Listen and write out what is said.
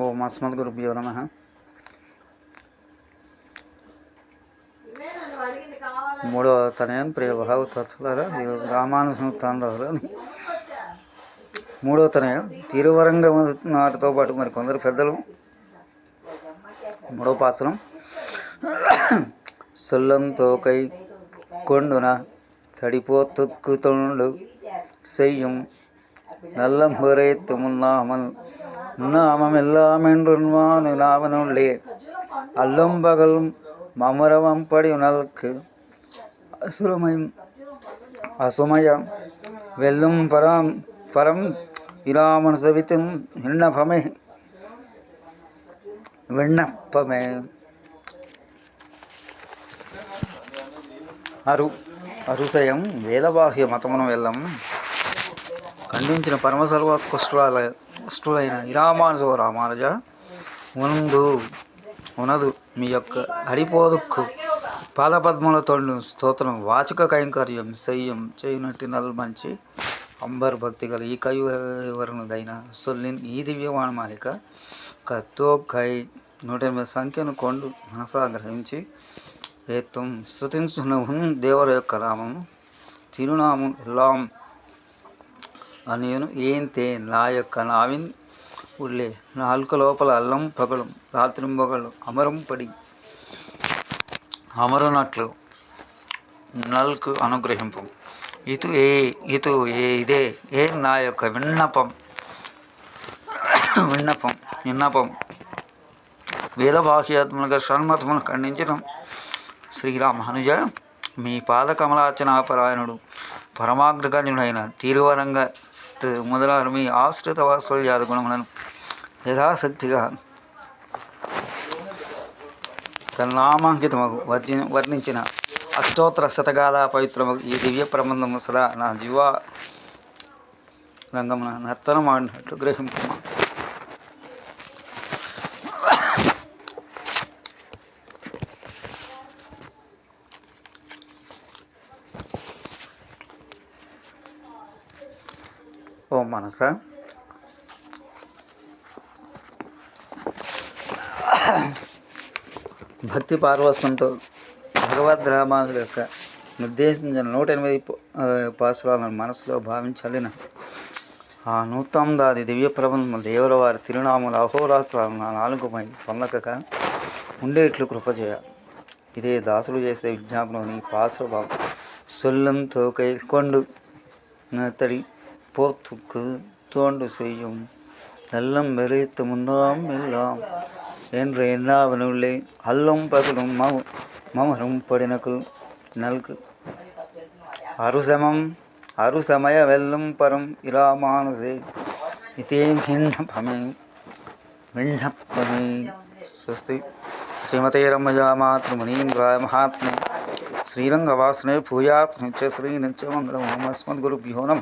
ఓం అస్మద్గురుభ్యో నమ మూడవ తనయం ప్రియ భావ తత్వలరా ఈరోజు రామానుజం తాండవరాని మూడవ తనయం తిరువరంగ నాటితో పాటు మరి కొందరు పెద్దలు మూడవ పాసనం సొల్లంతో కై కొండున తడిపోతుక్కుతుండు செய்யும் നാമം എല്ലാം എൻവാൻ നിലാവിനുള്ളേ അല്ലും പകലും മമരവം പടി ഉണൽക്ക് അസുരമയം അസുമയം വെല്ലും പരാം பரம் இராமன் சவித்தும் விண்ணப்பமே விண்ணப்பமே அரு அருசயம் வேதவாகிய மதமனம் எல்லாம் ఖండించిన పరమ సర్వోత్కృష్టుల కృష్టులైన ఇరామానుజ రామానుజ ముందు ఉనదు మీ యొక్క హరిపోదుక్కు. పాదపద్మలతో స్తోత్రం వాచక కైంకర్యం శయ్యం చేయునట్టి నల్మంచి అంబర్ భక్తి గల ఈ కయువరునుదైన సొల్లిన్ ఈ దివ్యవాణ మాలిక కత్తో కై నూట ఎనిమిది సంఖ్యను కొండు మనసా గ్రహించి ఏత్తం స్థుతించునహున్ దేవర యొక్క నామము. తిరునామం ఎల్లాం అనియను ఏం తే? నా యొక్క నావిన్ ఉళ్ళే నాలుక లోపల అల్లం పగలు రాత్రింబగలు అమరం పడి అమరనట్లు నల్కు అనుగ్రహింపు. ఇతు ఏ ఇతు ఏ ఇదే ఏ నా యొక్క విన్నపం విన్నపం విన్నపం. వేదబాహ్యాత్మలుగా షణ్మతమును ఖండించడం శ్రీరామ్ అనుజ మీ పాదకమలాచనాపరాయణుడు పరమాగ్రగణ్యుడైన తీరువరంగా మొదలారు మీ ఆశ్రిత వాత్సల్యాది గుణములను యథాశక్తిగా తన నామాంకితమగు వర్జి వర్ణించిన అష్టోత్తర శతకాల పవిత్రమగు ఈ దివ్య ప్రబంధము సదా నా జీవ రంగమున నర్తనమాడినట్టు గ్రహింపు ఓ మనస? భక్తి పార్వస్యంతో భగవద్ రామానుల యొక్క నిర్దేశించిన నూట ఎనిమిది ప- పాసురాలను మనసులో భావించలేన ఆ నూతందాది దివ్య ప్రబంధం దేవుల వారి తిరునామల అహోరాత్రాలు నా నాలుగుపై పొందక ఉండేట్లు కృపజేయ. ఇదే దాసులు చేసే విజ్ఞాపనం నీ సొల్లంతో కైకొండు నతడి போர்த்துக்கு தோண்டு செய்யும் நல்லம் வெறித்து முந்தாம் எல்லாம் என்று எண்ணாவனுள்ளே அல்லும் பகலும் மவ மமரும் படினக்கு நல்கு. அருசமம் அருசமய வெல்லும் பரம் இராமானுசே. இதே விண்ணப்பமே விண்ணப்பமே ஸ்வஸ்தி ஸ்ரீமதே ரம்மஜா மாத்ரு முனீந்திராய மகாத்மே. ஸ்ரீரங்கவாசனே பூயாத்மிச்ச ஸ்ரீ நிச்சயமங்கலம். அஸ்மத் குருபியோ நம.